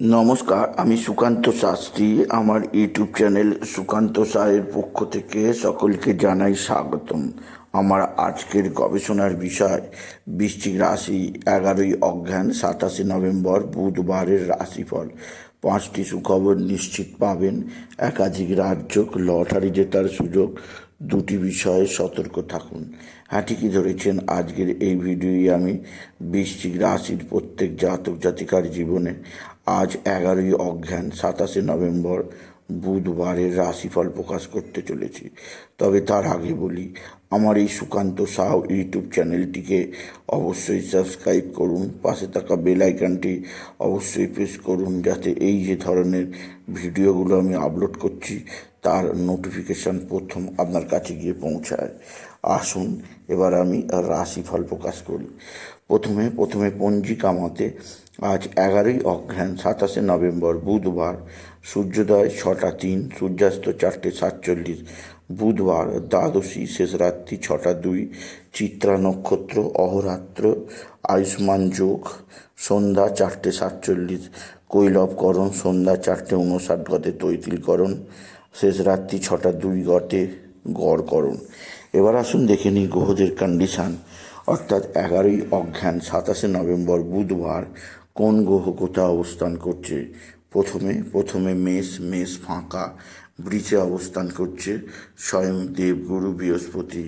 নমস্কার, আমি সুকান্ত শাস্ত্রী। আমার ইউটিউব চ্যানেল সুকান্ত সায়ের পক্ষ থেকে সকলকে জানাই স্বাগতম। আমার আজকের গবেষণার বিষয়, বৃশ্চিক রাশি এগারোই অজ্ঞান, সাতাশে নভেম্বর, বুধবারের রাশিফল। পাঁচটি সুখবর নিশ্চিত পাবেন। একাধিক রাজ্য লটারি জেতার সুযোগ। দুটি বিষয়ে সতর্ক থাকুন। হ্যাঁ ঠিকই ধরেছেন। আজকের এই ভিডিওই আমি বৃশ্চিক রাশির প্রত্যেক জাতক জাতিকার জীবনে আজ এগারোই অজ্ঞান, সাতাশে নভেম্বর, বুধবারের রাশিফল প্রকাশ করতে চলেছি। তবে তার আগে বলি, আমার এই সুকান্ত সাউ ইউটিউব চ্যানেলটিকে অবশ্যই সাবস্ক্রাইব করুন, পাশে থাকা বেল অবশ্যই প্রেস করুন, যাতে এই যে ধরনের ভিডিওগুলো আমি আপলোড করছি তার নোটিফিকেশান প্রথম আপনার কাছে গিয়ে পৌঁছায়। আসুন, এবার আমি রাশিফল প্রকাশ করি। প্রথমে প্রথমে পঞ্জিকা মতে আজ এগারোই অজ্ঞান সাতাশে নভেম্বর, বুধবার, সূর্যোদয় ছটা তিন, সূর্যাস্ত চারটে সাতচল্লিশ, বুধবার, দ্বাদশী শেষ রাত্রি ছটা দুই, চিত্রা নক্ষত্র, অহরাত্র, আয়ুষ্মান যোগ, সন্ধ্যা চারটে সাতচল্লিশ, কৈলবকরণ, সন্ধ্যা চারটে উনষাট গতে তৈতিলকরণ শেষ রাত্রি ছটা দুই গতে গড়করণ এবার আসুন দেখে নিই গ্রহদের কন্ডিশান অর্থাৎ এগারোই অজ্ঞান সাতাশে নভেম্বর বুধবার কোন গ্রহ কোথায় অবস্থান করছে? প্রথমে প্রথমে মেষ মেষ ফাঁকা ব্রিজে অবস্থান করছে স্বয়ং দেবগুরু বৃহস্পতি।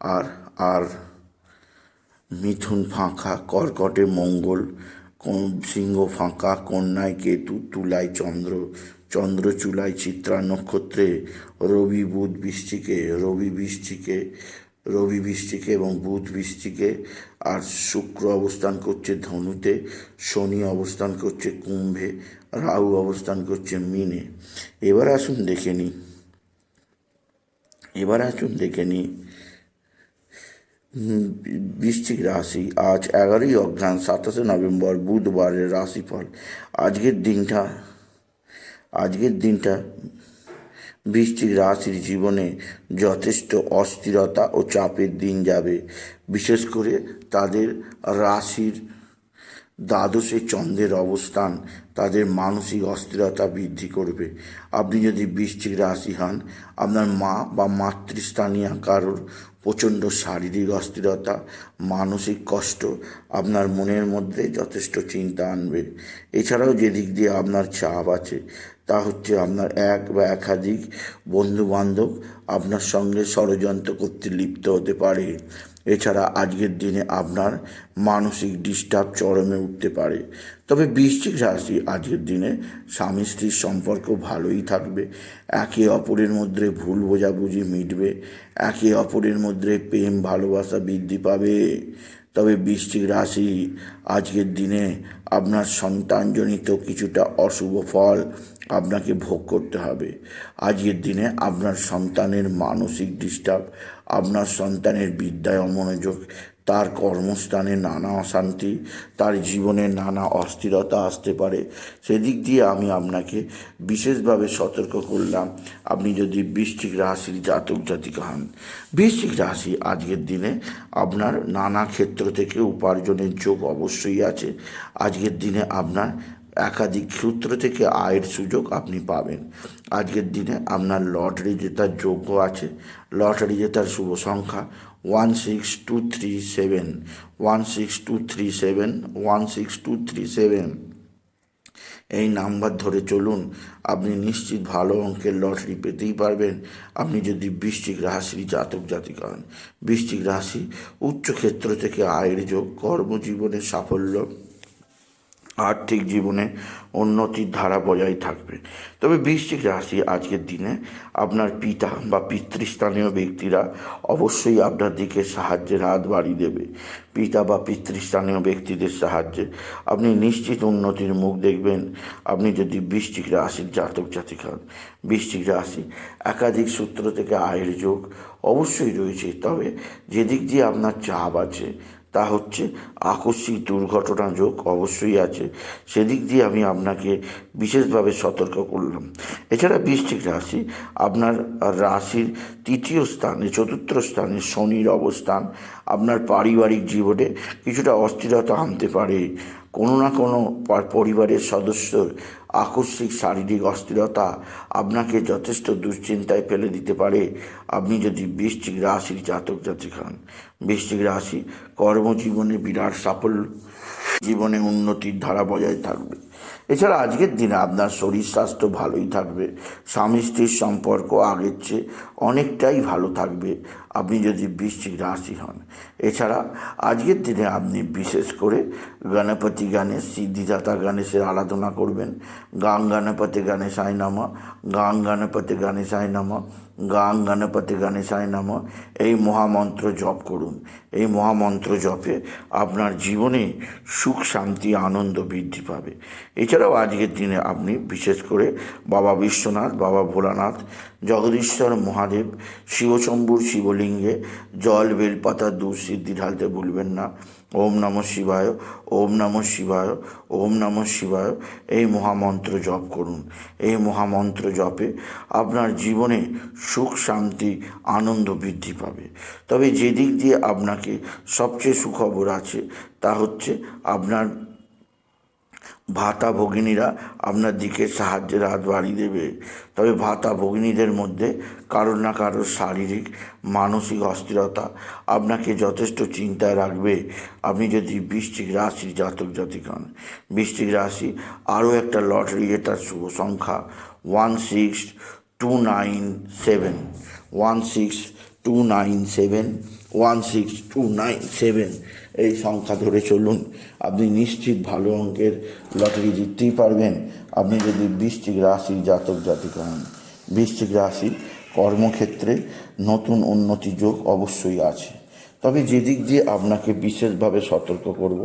আর আর মিথুন ফাঁকা, কর্কটে মঙ্গল সিংহ ফাঁকা কন্যায় কেতু তুলায় চন্দ্র চন্দ্র চুলায় চিত্রা নক্ষত্রে, রবি বুধ বৃষ্টিকে, রবি বৃষ্টিকে রবি বৃষ্টিকে এবং বুধ বৃষ্টিকে, আর শুক্র অবস্থান করছে ধনুতে, শনি অবস্থান করছে কুম্ভে, রাহু অবস্থান করছে মিনে। এবার আসুন দেখে নিই। এবার আসুন দেখে নিই। বৃশ্চিক রাশি, আজ এগারোই অজ্ঞান সাতাশে নভেম্বর, বুধবারের রাশিফল। আজকের দিনটা আজকের দিনটা বৃষ্টির রাশির জীবনে যথেষ্ট অস্থিরতা ও চাপের দিন যাবে। বিশেষ করে তাদের রাশির দ্বাদশে চন্দ্রের অবস্থান তাদের মানসিক অস্থিরতা বৃদ্ধি করবে। আপনি যদি বৃশ্চিক রাশি হন, আপনার মা বা মাতৃস্থানীয় কারোর প্রচণ্ড শারীরিক অস্থিরতা, মানসিক কষ্ট আপনার মনের মধ্যে যথেষ্ট চিন্তা আনবে। এছাড়াও যে দিক দিয়ে আপনার চাপ আছে, তা হচ্ছে আপনার এক বা একাধিক বন্ধু বান্ধব আপনার সঙ্গে ষড়যন্ত্র করতে লিপ্ত হতে পারে। এছাড়া আজকের দিনে আপনার মানসিক ডিস্টার্ব চরমে উঠতে পারে। তবে বৃশ্চিক রাশি আজকের দিনে স্বামী স্ত্রীর সম্পর্ক ভালোই থাকবে। একে অপরের মধ্যে ভুল বোঝাবুঝি মিটবে। একে অপরের মধ্যে প্রেম ভালোবাসা বৃদ্ধি পাবে। তবে বৃশ্চিক রাশি আজকের দিনে আপনার সন্তানজনিত কিছুটা অশুভ ফল আপনাকে ভোগ করতে হবে। আজকের দিনে আপনার সন্তানের মানসিক ডিস্টার্ব আপনার সন্তানের বিদ্যায় অমনোযোগ তার কর্মস্থানে নানা অশান্তি, তার জীবনে নানা অস্থিরতা আসতে পারে। সেদিক দিয়ে আমি আপনাকে বিশেষভাবে সতর্ক করলাম, আপনি যদি বৃষ্টিক রাশির জাতক জাতিকা হন। বৃষ্টিক রাশি আজকের দিনে আপনার নানা ক্ষেত্র থেকে উপার্জনের যোগ অবশ্যই আছে। আজকের দিনে আপনার একাধিক সূত্র থেকে আয়ের সুযোগ আপনি পাবেন। আজকের দিনে আপনার লটারি জেতার যোগ্য আছে। লটারি জেতার শুভ সংখ্যা one six two three seven one six two three seven one six two three seven এই নাম্বার ধরে চলুন, আপনি নিশ্চিত ভালো অঙ্কের লটারি পেতেই পারবেন। আপনি যদি বৃষ্টিক রাশির জাতক জাতিক হন বৃষ্টিক রাশি উচ্চ ক্ষেত্র থেকে আয়ের যোগ কর্মজীবনের সাফল্য। আর্থিক জীবনে উন্নতির ধারা বজায় থাকবে। তবে বৃশ্চিক রাশি আজকের দিনে আপনার পিতা বা পিতৃস্থানীয় ব্যক্তিরা অবশ্যই আপনার দিকে সাহায্যের হাত বাড়িয়ে দেবে। পিতা বা পিতৃস্থানীয় ব্যক্তিদের সাহায্যে আপনি নিশ্চিত উন্নতির মুখ দেখবেন। আপনি যদি বৃশ্চিক রাশির জাতক জাতিক হন বৃশ্চিক রাশি একাধিক সূত্র থেকে আয়ের যোগ অবশ্যই রয়েছে। তবে যেদিক দিয়ে আপনার চাপ আছে তা হচ্ছে আকস্মিক দুর্ঘটনা যোগ অবশ্যই আছে। সেদিক দিয়ে আমি আপনাকে বিশেষভাবে সতর্ক করলাম। এছাড়া বৃষ্টিক রাশি, আপনার রাশির তৃতীয় স্থানে, চতুর্থ স্থানে শনির অবস্থান, আপনার পারিবারিক জীবনে কিছুটা অস্থিরতা আনতে পারে। কোনো না কোনো পরিবারের সদস্যর আকস্মিক শারীরিক অস্থিরতা আপনাকে যথেষ্ট দুশ্চিন্তায় ফেলে দিতে পারে। আপনি যদি বৃশ্চিক রাশির জাতক জাতিক হন। বৃশ্চিক রাশি কর্মজীবনে বিরাট সাফল্য। জীবনে উন্নতির ধারা বজায় থাকবে। এছাড়া আজকের দিনে আপনার শরীর স্বাস্থ্য ভালোই থাকবে, স্বামী স্ত্রীর সম্পর্ক আগের চেয়ে অনেকটাই ভালো থাকবে, আপনি যদি বৃশ্চিক রাশি হন। এছাড়া আজকের দিনে আপনি বিশেষ করে গণপতি গণেশ, সিদ্ধিদাতা গণেশের আরাধনা করবেন, গাং গণপতি গণেশায় নামা, গাং গণপতি গণেশায় নামা, গাং গণপতি গণেশায় নামা, এই মহামন্ত্র জপ করুন। এই মহামন্ত্র জপে আপনার জীবনে সুখ, শান্তি, আনন্দ বৃদ্ধি পাবে। এছাড়াও আজকের দিনে আপনি বিশেষ করে বাবা বিশ্বনাথ, বাবা ভোলানাথ, জগদীশ্বর মহাদেব, শিবশম্ভুর শিবলিঙ্গে জল, বেলপাতা, দুধ সিদ্ধি ঢালতে ভুলবেন না। ওম নম শিবায়, ওম নম শিবায়, ওম নম শিবায়। এই মহামন্ত্র জপ করুন। এই মহামন্ত্র জপে আপনার জীবনে সুখ, শান্তি, আনন্দ বৃদ্ধি পাবে। তবে যে দিক দিয়ে আপনাকে সবচেয়ে সুখবর আছে তা হচ্ছে আপনার ভাতা ভগিনীরা আপনার দিকে সাহায্যের হাত বাড়িয়ে দেবে। তবে ভাতা ভগিনীদের মধ্যে কারোর না কারোর শারীরিক, মানসিক অস্থিরতা আপনাকে যথেষ্ট চিন্তায় রাখবে। আপনি যদি বৃশ্চিক রাশির জাতক জাতিক হন, বৃশ্চিক রাশি আরও একটা লটারি এটার শুভ সংখ্যা one six two nine seven one six two nine seven one six two nine seven এই সংখ্যা ধরে চলুন। আপনি নিশ্চিত ভালো অঙ্কের লটারি জিততেই পারবেন। আপনি যদি বৃশ্চিক রাশির জাতক জাতিকা হন বৃষ্টিক রাশি কর্মক্ষেত্রে নতুন উন্নতি যোগ অবশ্যই আছে। তবে যে দিক দিয়ে আপনাকে বিশেষভাবে সতর্ক করব,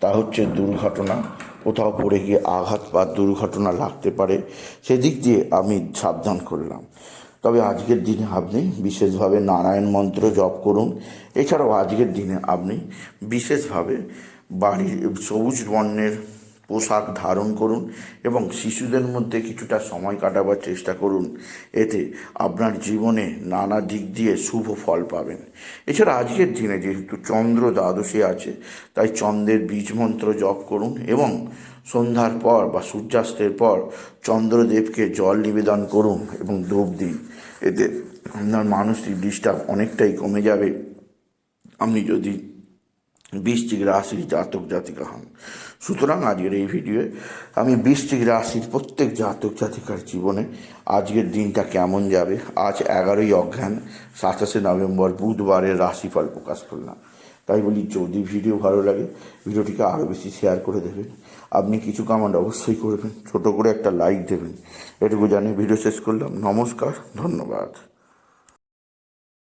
তা হচ্ছে দুর্ঘটনা। কোথাও পড়ে গিয়ে আঘাত বা দুর্ঘটনা লাগতে পারে, সেদিক দিয়ে আমি সাবধান করলাম। তবে আজকের দিনে আপনি বিশেষভাবে নারায়ণ মন্ত্র জপ করুন। এছাড়াও আজকের দিনে আপনি বিশেষভাবে বাড়ির সবুজ বর্ণের পোশাক ধারণ করুন এবং শিশুদের মধ্যে কিছুটা সময় কাটাবার চেষ্টা করুন। এতে আপনার জীবনে নানা দিক দিয়ে শুভ ফল পাবেন। এছাড়া আজকের দিনে যেহেতু চন্দ্র দ্বাদশী আছে, তাই চন্দ্রের বীজ মন্ত্র জপ করুন এবং সন্ধ্যার পর বা সূর্যাস্তের পর চন্দ্রদেবকে জল নিবেদন করুন এবং ধূপ দিন। এতে আপনার মানসিক ডিস্টার্ব অনেকটাই কমে যাবে। আপনি যদি বৃষ্টিক রাশির জাতক জাতিকা হন। সুতরাং আজকের এই ভিডিওয়ে আমি বৃষ্টিক রাশির প্রত্যেক জাতক জাতিকার জীবনে আজকের দিনটা কেমন যাবে? আজ এগারোই অজ্ঞান সাতাশে নভেম্বর, বুধবারের রাশিফল প্রকাশ করলাম। তাই বলি যদি ভিডিও ভালো লাগে, ভিডিওটিকে আরও বেশি শেয়ার করে দেবেন। আপনি কিছু কামান্ড অবশ্যই করবেন, ছোট করে একটা লাইক দেবেন। এটুকু জানিয়ে ভিডিও শেষ করলাম। নমস্কার, ধন্যবাদ।